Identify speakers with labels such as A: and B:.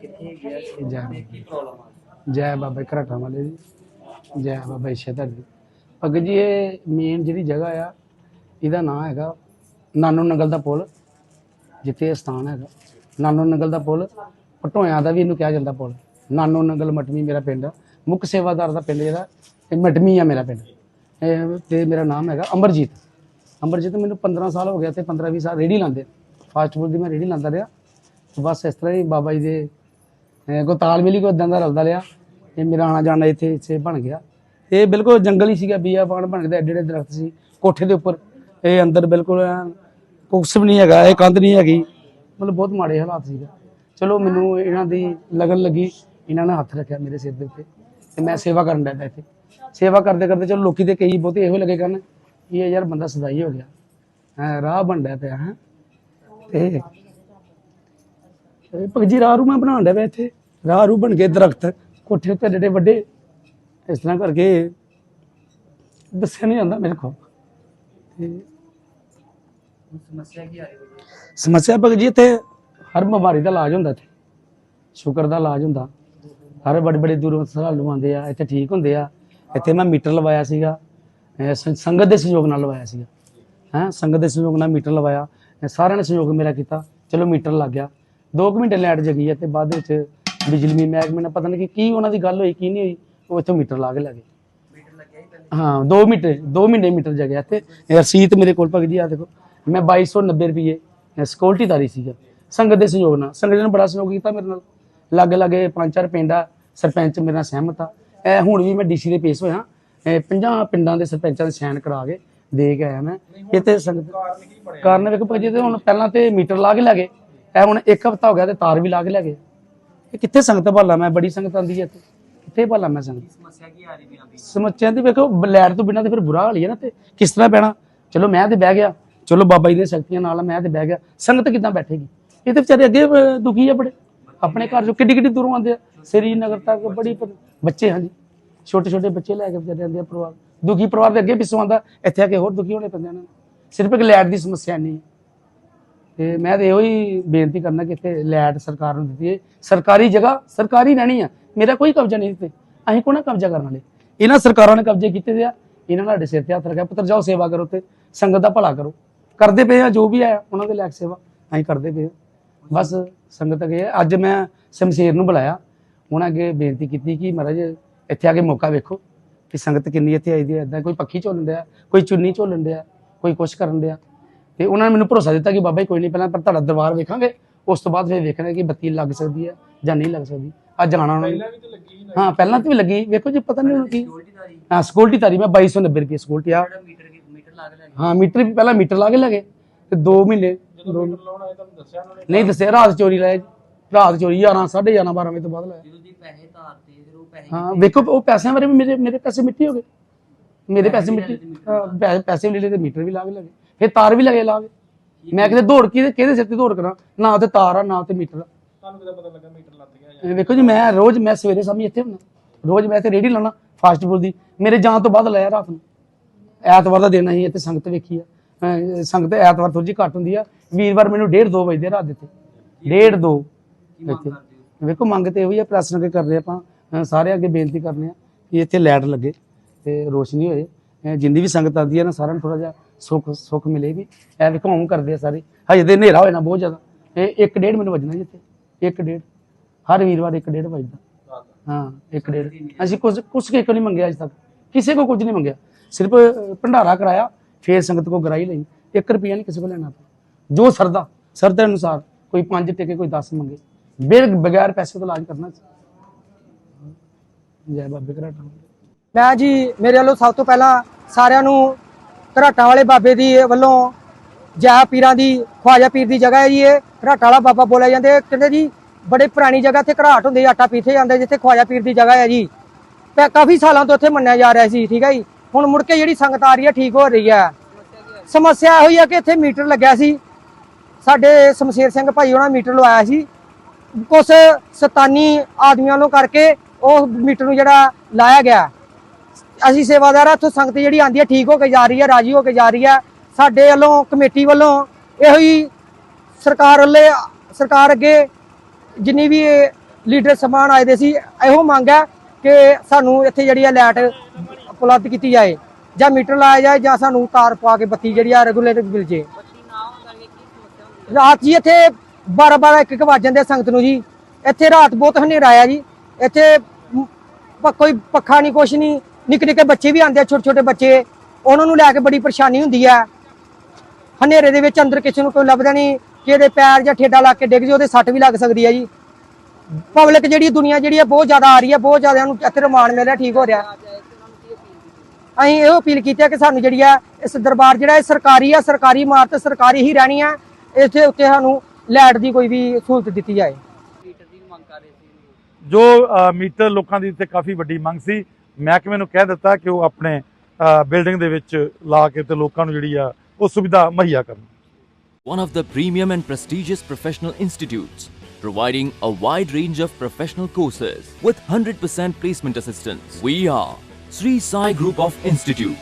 A: ਕਿੱਥੇ ਗਿਆ ਸੀ?
B: ਜੈ
A: ਤੇ ਕੀ ਪ੍ਰੋਬਲਮ ਆ?
B: ਜੈ ਬਾਬਾ ਘਰਾਟਾ ਵਾਲੇ ਜੀ। ਜੈ ਬਾਬਾ ਸ਼ੇਤਰ ਜੀ। ਅੱਗੇ ਜੀ ਇਹ ਮੇਨ ਜਿਹੜੀ ਜਗ੍ਹਾ ਆ ਇਹਦਾ ਨਾਮ ਹੈਗਾ ਨਾਨੋ ਨੰਗਲ ਦਾ ਪੁਲ ਜਿੱਥੇ ਇਹ ਸਥਾਨ ਹੈਗਾ। ਨਾਨੋ ਨੰਗਲ ਦਾ ਪੁਲ ਪਟੋਇਆਂ ਦਾ ਵੀ ਇਹਨੂੰ ਕਿਹਾ ਜਾਂਦਾ ਪੁਲ। ਨਾਨੋ ਨੰਗਲ ਮਟਮੀ ਮੇਰਾ ਪਿੰਡ। ਆ। ਮੁੱਖ ਸੇਵਾਦਾਰ ਦਾ ਪਿੰਡ ਜਿਹੜਾ ਇਹ ਮਟਮੀ ਆ ਮੇਰਾ ਪਿੰਡ। ਇਹ ਤੇ ਮੇਰਾ ਨਾਮ ਹੈਗਾ ਅਮਰਜੀਤ ਅਮਰਜੀਤ ਮੈਨੂੰ 15 ਸਾਲ ਹੋ ਗਿਆ ਤੇ 15 20 ਸਾਲ ਰੇੜੀ ਲਾਉਂਦੇ ਫਾਸਟ ਫੂਡ ਦੀ ਮੈਂ ਰੇੜੀ ਲਾਉਂਦਾ ਰਿਹਾ। ਬਸ ਇਸ ਤਰ੍ਹਾਂ ਹੀ ਬਾਬਾ ਜੀ ਦੇ ਅਹ ਕੋਈ ਤਾਲਮੇਲ ਹੀ ਕੋਈ ਇਦਾਂ ਦਾ ਰਲਦਾ ਲਿਆ ਇਹ ਮੇਰਾ ਆਣਾ ਜਾਣਾ ਇੱਥੇ ਇੱਥੇ ਬਣ ਗਿਆ। ਇਹ ਬਿਲਕੁਲ ਜੰਗਲ ਹੀ ਸੀਗਾ ਬੀਆ ਬਾਣ ਬਣ ਗਿਆ ਐਡੇ ਐਡੇ ਦਰਖਤ ਸੀ ਕੋਠੇ ਦੇ ਉੱਪਰ। ਇਹ ਅੰਦਰ ਬਿਲਕੁਲ ਐਨ ਵੀ ਨਹੀਂ ਹੈਗਾ ਇਹ ਕੰਧ ਨਹੀਂ ਹੈਗੀ। ਮਤਲਬ ਬਹੁਤ ਮਾੜੇ ਹਾਲਾਤ ਸੀਗਾ। ਚਲੋ ਮੈਨੂੰ ਇਹਨਾਂ ਦੀ ਲਗਨ ਲੱਗੀ ਇਹਨਾਂ ਨੇ ਹੱਥ ਰੱਖਿਆ ਮੇਰੇ ਸਿਰ ਦੇ ਉੱਤੇ ਤੇ ਮੈਂ ਸੇਵਾ ਕਰਨ ਲੱਗਾ ਇੱਥੇ। ਸੇਵਾ ਕਰਦੇ ਕਰਦੇ ਚਲੋ ਲੋਕੀ ਤੇ ਕਈ ਬਹੁਤੇ ਇਹੋ ਲੱਗੇ ਕਰਨ ਇਹ ਯਾਰ ਬੰਦਾ ਸਦਾਈ ਹੋ ਗਿਆ। ਹੈਂ, ਰਾਹ ਬਣਦਾ ਪਿਆ ਹੈ। ਤੇ ਭਗਜੀ ਰਾਹ ਰੂ ਮੈਂ ਬਣਾਉਣ ਡਿਆ ਪਿਆ ਇੱਥੇ? ਰਾਹ ਰੂ ਬਣ ਕੇ ਦਰਖਤ। ਕੋਠੇ ਉੱਤੇ ਏਡੇ ਵੱਡੇ ਇਸ ਤਰ੍ਹਾਂ ਕਰਕੇ ਦੱਸਿਆ ਨਹੀਂ ਜਾਂਦਾ ਮੇਰੇ ਕੋਲ। ਤੇ
A: ਸਮੱਸਿਆ ਕੀ ਆ ਰਹੀ ਹੈ
B: ਸਮੱਸਿਆ ਭਗਜੀ ਇੱਥੇ ਹਰ ਬਿਮਾਰੀ ਦਾ ਇਲਾਜ ਹੁੰਦਾ ਇੱਥੇ। ਸ਼ੂਗਰ ਦਾ ਇਲਾਜ ਹੁੰਦਾ। ਹਰ ਬੜੇ ਬੜੇ ਦੂਰੋਂ ਸਰਾਲੂ ਆਉਂਦੇ ਆ ਇੱਥੇ ਠੀਕ ਹੁੰਦੇ ਆ। ਇੱਥੇ ਮੈਂ ਮੀਟਰ ਲਵਾਇਆ ਸੀਗਾ। ਸੰਗਤ ਦੇ ਸਹਿਯੋਗ ਨਾਲ ਲਵਾਇਆ ਸੀਗਾ। ਹੈਂ ਸੰਗਤ ਦੇ ਸਹਿਯੋਗ ਨਾਲ ਮੀਟਰ ਲਵਾਇਆ। ਸਾਰਿਆਂ ਨੇ ਸਹਿਯੋਗ ਮੇਰਾ ਕੀਤਾ। ਚਲੋ ਮੀਟਰ ਲੱਗ ਗਿਆ। 2 ਮਿੰਟ ਲਾਈਟ ਜਗੀ ਹੈ ਤੇ ਬਾਅਦ ਵਿੱਚ ਬਿਜਲੀ ਮਹਿਕਮੇ ਨਾਲ ਪਤਾ ਨਹੀਂ ਕੀ ਉਹਨਾਂ ਦੀ ਗੱਲ ਹੋਈ ਕੀ ਨਹੀਂ ਹੋਈ ਉਹ ਇੱਥੋਂ ਮੀਟਰ ਲਾ ਕੇ ਲੈ ਗਏ।
A: ਮੀਟਰ ਲੱਗਿਆ ਹੀ ਪਹਿਲੇ।
B: ਹਾਂ 2 ਮਿੰਟ 2 ਮਹੀਨੇ ਮੀਟਰ ਜਗਿਆ ਤੇ ਰਸੀਦ ਮੇਰੇ ਕੋਲ ਭਗਤ ਜੀ ਆ ਦੇਖੋ। ਮੈਂ 2290 ਰੁਪਏ ਸਿਕਿਉਰਿਟੀ ਤਾਰੀ ਸੀਗਾ ਸੰਗਤ ਦੇ ਸਹਿਯੋਗ ਨਾਲ। ਸੰਗਤ ਨੇ ਬੜਾ ਸਹਿਯੋਗ ਕੀਤਾ ਮੇਰੇ ਨਾਲ। ਲੱਗ ਲੱਗੇ ਪੰਜ ਚਾਰ ਪਿੰਡ ਸਰਪੰਚ ਮੇਰੇ ਨਾਲ ਸਹਿਮਤ ਆ। ਇਹ ਹੁਣ ਵੀ ਮੈਂ ਡੀਸੀ ਦੇ ਪੇਸ਼ ਹੋਇਆ। ਇਹ 50 ਪਿੰਡਾਂ ਦੇ ਸਰਪੰਚਾਂ ਦੇ ਸਾਈਨ ਕਰਾ ਕੇ ਦੇ ਕੇ ਆਇਆ ਮੈਂ। ਤੇ ਸੰਗਤ ਕਾਰਨ ਵੇਖੋ ਭਾਜੀ ਤੇ ਹੁਣ ਪਹਿਲਾਂ ਤੇ ਮੀਟਰ ਲਾ ਕੇ ਲੈ ਗਏ। ਇਹ ਹੁਣ ਇੱਕ ਹਫਤਾ ਹੋ ਗਿਆ ਤੇ ਤਾਰ ਵੀ ਲਾ ਕੇ ਲੈ ਗਏ। ਇਹ ਕਿੱਥੇ ਸੰਗਤ ਭਾਲਾ ਮੈਂ ਬੜੀ ਸੰਗਤ ਆਂਦੀ ਹੈ ਇੱਥੇ। ਕਿੱਥੇ ਭਾਲਾ ਮੈਂ ਸੰਗਤ?
A: ਸਮੱਸਿਆ ਕੀ ਆ ਰਹੀ ਹੈ ਅਭੀ
B: ਸਮੱਸਿਆ ਦੀ ਵੇਖੋ ਲੈਟ ਤੋਂ ਬਿਨਾਂ ਤੇ ਫਿਰ ਬੁਰਾ ਹਾਲ ਹੀ ਹੈ ਨਾ ਤੇ। ਕਿਸ ਤਰ੍ਹਾਂ ਬਹਿਣਾ ਚਲੋ ਮੈਂ ਤੇ ਬਹਿ ਗਿਆ। ਚਲੋ ਬਾਬਾ ਜੀ ਦੀਆਂ ਸ਼ਕਤੀਆਂ ਨਾਲ ਮੈਂ ਤੇ ਬਹਿ ਗਿਆ। ਸੰਗਤ ਕਿੱਦਾਂ ਬੈਠੇਗੀ? ਇਹ ਤੇ ਵਿਚਾਰੇ ਅੱਗੇ ਦੁਖੀ ਆ ਬੜੇ। ਆਪਣੇ ਘਰ ਚੋਂ ਕਿੱਡੀ ਕਿੱਡੀ ਦੂਰੋਂ ਆਉਂਦੇ ਆ। ਸ੍ਰੀਨਗਰ ਤੱਕ ਬੜੀ ਬੱਚੇ ਹਾਂਜੀ। ਛੋਟੇ ਛੋਟੇ ਬੱਚੇ ਲੈ ਕੇ ਵਿਚਾਰੇ ਆਉਂਦੇ ਆ ਪਰਿਵਾਰ। ਦੁਖੀ ਪਰਿਵਾਰ ਦੇ ਅੱਗੇ ਪਿੱਛੋਂ ਆਉਂਦਾ। ਇੱਥੇ ਆ ਕੇ ਹੋਰ ਦੁਖੀ ਹੋਣੇ ਪੈਂਦੇ ਨੇ। ਸਿਰਫ ਇੱਕ ਲੈਟ ਦੀ ਸਮੱਸਿਆ ਨਹੀਂ ਤੇ ਮੈਂ ਤੇ ਇਹੋ ਹੀ ਬੇਨਤੀ ਕਰਨਾ ਕਿ ਇੱਥੇ ਲੈਟ ਸਰਕਾਰ ਨੂੰ ਦਿੱਤੀ ਹੈ ਸਰਕਾਰੀ ਜਗ੍ਹਾ, ਸਰਕਾਰੀ ਰਹਿਣੀ ਆ। ਮੇਰਾ ਕੋਈ ਕਬਜ਼ਾ ਨਹੀਂ ਦਿੱਤੇ। ਅਸੀਂ ਕੋਣਾ ਕਬਜ਼ਾ ਕਰਨ ਵਾਲੇ? ਇਹਨਾਂ ਸਰਕਾਰਾਂ ਨੇ ਕਬਜ਼ੇ ਕੀਤੇ ਦੇ ਆ। ਇਹਨਾਂ ਨਾਲ ਸਾਡੇ ਸਿਰ ਤੇ ਹੱਥ ਰੱਖਿਆ। ਪੁੱਤਰ, ਜਾਓ ਸੇਵਾ ਕਰੋ ਤੇ ਸੰਗਤ ਦਾ ਭਲਾ ਕਰੋ। ਕਰਦੇ ਪਏ ਆ, ਜੋ ਵੀ ਆ ਉਹਨਾਂ ਦੇ ਲਾਇਕ ਸੇਵਾ। ਅਸੀਂ ਕਰਦੇ ਪਏ ਆ। ਬਸ ਸੰਗਤ ਅਗੇ ਅੱਜ ਮੈਂ ਸ਼ਮਸ਼ੇਰ ਨੂੰ ਬੁਲਾਇਆ। ਉਹਨਾਂ ਅੱਗੇ ਬੇਨਤੀ ਕੀਤੀ ਕਿ ਮਹਾਰਾਜ, ਇੱਥੇ ਆ ਕੇ ਮੌਕਾ ਵੇਖੋ ਕਿ ਸੰਗਤ ਕਿੰਨੀ ਇੱਥੇ ਆਈ ਦੀ ਹੈ ਇਦਾਂ ਕੋਈ ਪੱਖੀ ਝੋਲਣ ਡਿਆ, ਕੋਈ ਚੁੰਨੀ ਝੋਲਣ ਡਿਆ, ਕੋਈ ਕੁਛ ਕਰਨ ਡਿਆ। ਤੇ ਉਹਨਾਂ ਨੇ ਮੈਨੂੰ ਭਰੋਸਾ ਦਿੱਤਾ ਕਿ ਬਾਬਾ ਜੀ ਕੋਈ ਨਹੀਂ ਪਹਿਲਾਂ ਪਰ ਤੁਹਾਡਾ ਦਰਬਾਰ ਵੇਖਾਂਗੇ। ਉਸ ਤੋਂ ਬਾਅਦ ਫਿਰ ਵੇਖਣਾ ਕਿ ਬੱਤੀ ਲੱਗ ਸਕਦੀ ਹੈ ਜਾਂ ਨਹੀਂ ਲੱਗ ਸਕਦੀ। ਅੱਜ ਜਾਣਾ ਉਹਨਾਂ ਨੇ। ਹਾਂ ਪਹਿਲਾਂ ਤਾਂ ਵੀ ਲੱਗੀ ਵੇਖੋ ਜੀ ਪਤਾ ਨਹੀਂ ਹੁਣ ਕੀ।
A: ਸਿਕਿਉਰਿਟੀ ਦਾ ਜੀ
B: ਹਾਂ ਸਕਿਉਰਟੀ ਤਾਰੀ ਮੈਂ 2290 ਰੁਪਏ ਸਕਿਉਰਟੀ ਆ।
A: ਜਿਹੜਾ ਮੀਟਰ ਕੀ ਮੀਟਰ ਲਾ ਕੇ ਲੈ ਗਏ।
B: ਹਾਂ ਮੀਟਰ ਵੀ ਪਹਿਲਾਂ ਮੀਟਰ ਲਾ ਕੇ ਲਗੇ ਤੇ 2 ਮਹੀਨੇ ਦੋ- ਨਹੀਂ ਦੱਸਿਆ ਰਾਤ ਚੋਰੀ ਲਾਇਆ ਜੀ। ਰਾਤ ਚੋਰੀ 11 11:30 12 ਵਜੇ ਤੋਂ ਬਾਅਦ ਲਾਇਆ।
A: ਜਦੋਂ ਦੀ ਪੈਸੇ ਧਾਰਤੇ ਫਿਰ ਉਹ ਪੈਸੇ
B: ਹਾਂ ਵੇਖੋ ਉਹ ਪੈਸਿਆਂ ਬਾਰੇ ਵੀ ਮੇਰੇ ਮੇਰੇ ਪੈਸੇ ਮਿੱਟੀ ਹੋ ਗਏ। ਮੇਰੇ ਪੈਸੇ ਮਿੱਟੀ ਪੈਸੇ ਵੀ ਲੈ ਲਏ ਤੇ ਮੀਟਰ ਵੀ ਲਾ ਕੇ ਲਗੇ ਫਿਰ ਤਾਰ ਵੀ ਲਗੇ। ਲਾ ਕੇ ਮੈਂ ਕਿਤੇ ਦੌੜ ਕੇ ਕਿਹਦੇ ਸਿਰ ਤੇ ਦੌੜ ਕਰਾਂ? ਨਾ ਤੇ ਤਾਰ ਆ ਨਾ ਤੇ ਮੀਟਰ ਆ।
C: ਤੁਹਾਨੂੰ ਕਿਦਾਂ ਪਤਾ ਲੱਗਾ ਮੀਟਰ ਲੱਗ ਗਿਆ
B: ਇਹ ਵੇਖੋ ਜੀ ਮੈਂ ਰੋਜ਼ ਮੈਂ ਸਵੇਰੇ ਸ਼ਾਮੀ ਇੱਥੇ ਹੁੰਦਾ। ਰੋਜ਼ ਮੈਂ ਇੱਥੇ ਰੇੜੀ ਲਾਉਣਾ ਫਾਸਟ ਫੂਡ ਦੀ। ਮੇਰੇ ਜਾਣ ਤੋਂ ਬਾਅਦ ਲਾਇਆ ਰਾਤ ਨੂੰ। ਐਤਵਾਰ ਦਾ ਦਿਨ ਅਸੀਂ ਇੱਥੇ ਸੰਗਤ ਵੇਖੀ ਆ। ਸੰਗਤ ਐਤਵਾਰ ਥੋੜੀ ਘੱਟ ਹੁੰਦੀ ਆ। ਵੀਰਵਾਰ ਮੈਨੂੰ 1:30 2 ਵਜੇ ਰਾਤ ਦਿੱਤੇ। 1:30 2
A: ਕੀ ਮੰਗ ਕਰਦੇ ਹੋ?
B: ਵੇਖੋ ਮੰਗ ਤੇ ਉਹੀ ਆ ਪ੍ਰੈਸ ਨਾਲ ਕਰ ਰਹੇ ਆਪਾਂ। ਸਾਰੇ ਅੱਗੇ ਬੇਨਤੀ ਕਰਨੇ ਆ ਕਿ ਇੱਥੇ ਲਾਈਟ ਲੱਗੇ ਤੇ ਰੋਸ਼ਨੀ ਹੋਏ। ਅਹ ਜਿੰਨੀ ਵੀ ਸੰਗਤ ਆਉਂਦੀ ਹੈ ਨਾ, ਸਾਰਿਆਂ ਨੂੰ ਥੋੜਾ ਜਿਹਾ ਸੁੱਖ ਸੁੱਖ ਮਿਲੇ ਵੀ। ਐ ਵੇਖੋ ਹਮ ਕਰਦੇ ਆ ਸਾਰੇ। ਹਜੇ ਤੇ ਹਨੇਰਾ ਹੋਇਆ ਨਾ ਬਹੁਤ ਜ਼ਿਆਦਾ। ਇਹ 1:30 ਮੈਨੂੰ ਵੱਜਣਾ ਜਿੱਥੇ ਇੱਥੇ। 1:30 ਹਰ ਵੀਰਵਾਰ 1:30 ਵੱਜਦਾ। ਹਾਂ 1:30 ਅਸੀਂ ਕੁਝ ਕੁਝ ਕੇ ਨਹੀਂ ਮੰਗਿਆ ਅਜ ਤੱਕ। ਕਿਸੇ ਕੋ ਕੁਝ ਨਹੀਂ ਮੰਗਿਆ। ਸਿਰਫ ਭੰਡਾਰਾ ਕਰਾਇਆ, ਫੇਰ ਸੰਗਤ ਕੋ ਗਰਾਈ ਲਈ। 1 ਰੁਪਿਆ ਨਹੀਂ ਕਿਸੇ ਕੋ ਲੈਣਾ ਪਿਆ ਜੋ ਸਰਦਾ, ਸਰਦੇ ਅਨੁਸਾਰ ਕੋਈ 5 ਟੇਕੇ, ਕੋਈ 10 ਮੰਗੇ। ਬਿਲ ਬਗੈਰ ਪੈਸੇ ਤੋਂ ਇਲਾਜ ਕਰਨਾ ਜੈ ਬਾਬੇ ਘਰਾਟਾ।
D: ਮੈਂ ਜੀ, ਮੇਰੇ ਵੱਲੋਂ ਸਭ ਤੋਂ ਪਹਿਲਾਂ ਸਾਰਿਆਂ ਨੂੰ ਘਰਾਟਾਂ ਵਾਲੇ ਬਾਬੇ ਦੀ ਵੱਲੋਂ ਜੈ ਪੀਰਾਂ ਦੀ, ਖਵਾਜਾ ਪੀਰ ਦੀ ਜਗ੍ਹਾ ਹੈ ਜੀ ਇਹ। ਘਰਾਟਾਂ ਵਾਲਾ ਬਾਬਾ ਬੋਲਿਆ ਜਾਂਦੇ ਕਹਿੰਦੇ ਜੀ, ਬੜੇ ਪੁਰਾਣੀ ਜਗ੍ਹਾ ਤੇ ਘਰਾਟ ਹੁੰਦੇ ਆਟਾ ਪੀਥੇ ਜਾਂਦੇ ਜਿੱਥੇ ਖਵਾਜਾ ਪੀਰ ਦੀ ਜਗ੍ਹਾ ਹੈ ਜੀ। ਤੇ ਕਾਫੀ ਸਾਲਾਂ ਤੋਂ ਇੱਥੇ ਮੰਨਿਆ ਜਾ ਰਿਹਾ ਸੀ, ਠੀਕ ਹੈ ਜੀ। ਹੁਣ ਮੁੜ ਕੇ ਜਿਹੜੀ ਸੰਗਤ ਆ ਰਹੀ ਹੈ, ਠੀਕ ਹੋ ਰਹੀ ਹੈ। ਸਮੱਸਿਆ ਇਹੋ ਹੀ ਹੈ ਕਿ ਇੱਥੇ ਮੀਟਰ ਲੱਗਿਆ ਸੀ। ਸਾਡੇ ਸ਼ਮਸ਼ੇਰ ਸਿੰਘ ਭਾਈ ਉਹਨਾਂ ਮੀਟਰ ਲਵਾਇਆ ਸੀ। ਕੁਝ ਸਤਾਨੀ ਆਦਮੀਆਂ ਨੂੰ ਕਰਕੇ ਉਹ ਮੀਟਰ ਨੂੰ ਜਿਹੜਾ ਲਾਇਆ ਗਿਆ। ਅਸੀਂ ਸੇਵਾਦਾਰ ਆ ਇੱਥੋਂ ਸੰਗਤ ਜਿਹੜੀ ਆਂਦੀ ਹੈ ਠੀਕ ਹੋ ਕੇ ਜਾ ਰਹੀ ਹੈ, ਰਾਜੀ ਹੋ ਕੇ ਜਾ ਰਹੀ ਹੈ। ਸਾਡੇ ਵੱਲੋਂ, ਕਮੇਟੀ ਵੱਲੋਂ ਇਹੋ ਹੀ ਸਰਕਾਰ ਵੱਲੇ, ਸਰਕਾਰ ਅੱਗੇ ਜਿੰਨੀ ਵੀ ਲੀਡਰ ਸਮਾਨ ਆਏ ਦੇ ਸੀ, ਇਹੋ ਮੰਗ ਹੈ ਕਿ ਸਾਨੂੰ ਇੱਥੇ ਜਿਹੜੀ ਹੈ ਲਾਈਟ ਉਪਲਬਧ ਕੀਤੀ ਜਾਏ, ਜਾਂ ਮੀਟਰ ਲਾਇਆ ਜਾਏ, ਜਾਂ ਸਾਨੂੰ ਤਾਰ ਪਾ ਕੇ ਬੱਤੀ ਜਿਹੜੀ ਆ ਰੈਗੂਲੇਟਰ ਮਿਲ ਜੇ। ਰਾਤ ਜੀ ਇੱਥੇ 12 12 1 1 ਵਜ ਜਾਂਦੇ ਸੰਗਤ ਨੂੰ ਜੀ। ਇੱਥੇ ਰਾਤ ਬਹੁਤ ਹਨੇਰਾ ਆ ਜੀ। ਇੱਥੇ ਕੋਈ ਪੱਖਾ ਨਹੀਂ, ਕੁਛ ਨਹੀਂ। ਨਿੱਕੇ ਨਿੱਕੇ ਬੱਚੇ ਵੀ ਆਉਂਦੇ ਆ ਛੋਟੇ ਛੋਟੇ ਬੱਚੇ। ਉਹਨਾਂ ਨੂੰ ਲੈ ਕੇ ਬੜੀ ਪਰੇਸ਼ਾਨੀ ਹੁੰਦੀ ਆ। ਹਨੇਰੇ ਦੇ ਵਿੱਚ ਅੰਦਰ ਕਿਸੇ ਨੂੰ ਕੋਈ ਲੱਭਦਾ ਨਹੀਂ, ਕਿ ਇਹਦੇ ਪੈਰ ਜਾਂ ਠੇਡਾ ਲਾ ਕੇ ਡਿੱਗ ਜੇ ਉਹਦੇ ਸੱਟ ਵੀ ਲੱਗ ਸਕਦੀ ਆ ਜੀ। ਪਬਲਿਕ ਜਿਹੜੀ ਦੁਨੀਆ ਜਿਹੜੀ ਆ, ਬਹੁਤ ਜ਼ਿਆਦਾ ਆ ਰਹੀ ਆ, ਬਹੁਤ ਜ਼ਿਆਦਾ ਨੂੰ ਇੱਥੇ ਰਮਾਨ ਮਿਲ ਰਿਹਾ ਠੀਕ ਹੋ ਰਿਹਾ। ਅਸੀਂ ਇਹੋ ਅਪੀਲ ਕੀਤੀ ਹੈ ਕਿ ਸਾਨੂੰ ਜਿਹੜੀ ਆ, ਇਸ ਦਰਬਾਰ ਜਿਹੜਾ ਇਹ ਸਰਕਾਰੀ ਆ, ਸਰਕਾਰੀ ਇਮਾਰਤ, ਸਰਕਾਰੀ ਹੀ ਰਹਿਣੀ ਆ। ਇੱਥੇ ਉੱਤੇ ਸਾਨੂੰ ਲਾਈਟ ਦੀ ਕੋਈ ਵੀ ਸਹੂਲਤ ਦਿੱਤੀ ਜਾਏ।
E: ਜੋ ਮੀਟਰ ਲੋਕਾਂ ਦੀ ਇੱਥੇ ਕਾਫੀ ਵੱਡੀ ਮੰਗ ਸੀ। ਮਹਿਕਮੇ ਨੂੰ ਕਹਿ ਦਿੱਤਾ ਕਿ ਉਹ ਆਪਣੇ ਬਿਲਡਿੰਗ ਦੇ ਵਿੱਚ ਲਾ ਕੇ ਤੇ ਲੋਕਾਂ ਨੂੰ ਜਿਹੜੀ ਆ ਉਹ ਸੁਵਿਧਾ ਮੁਹੱਈਆ ਕਰਨ
F: one of the premium and prestigious professional institutes, providing a wide range of professional courses with 100% placement assistance. We are Sri Sai Group of Institute.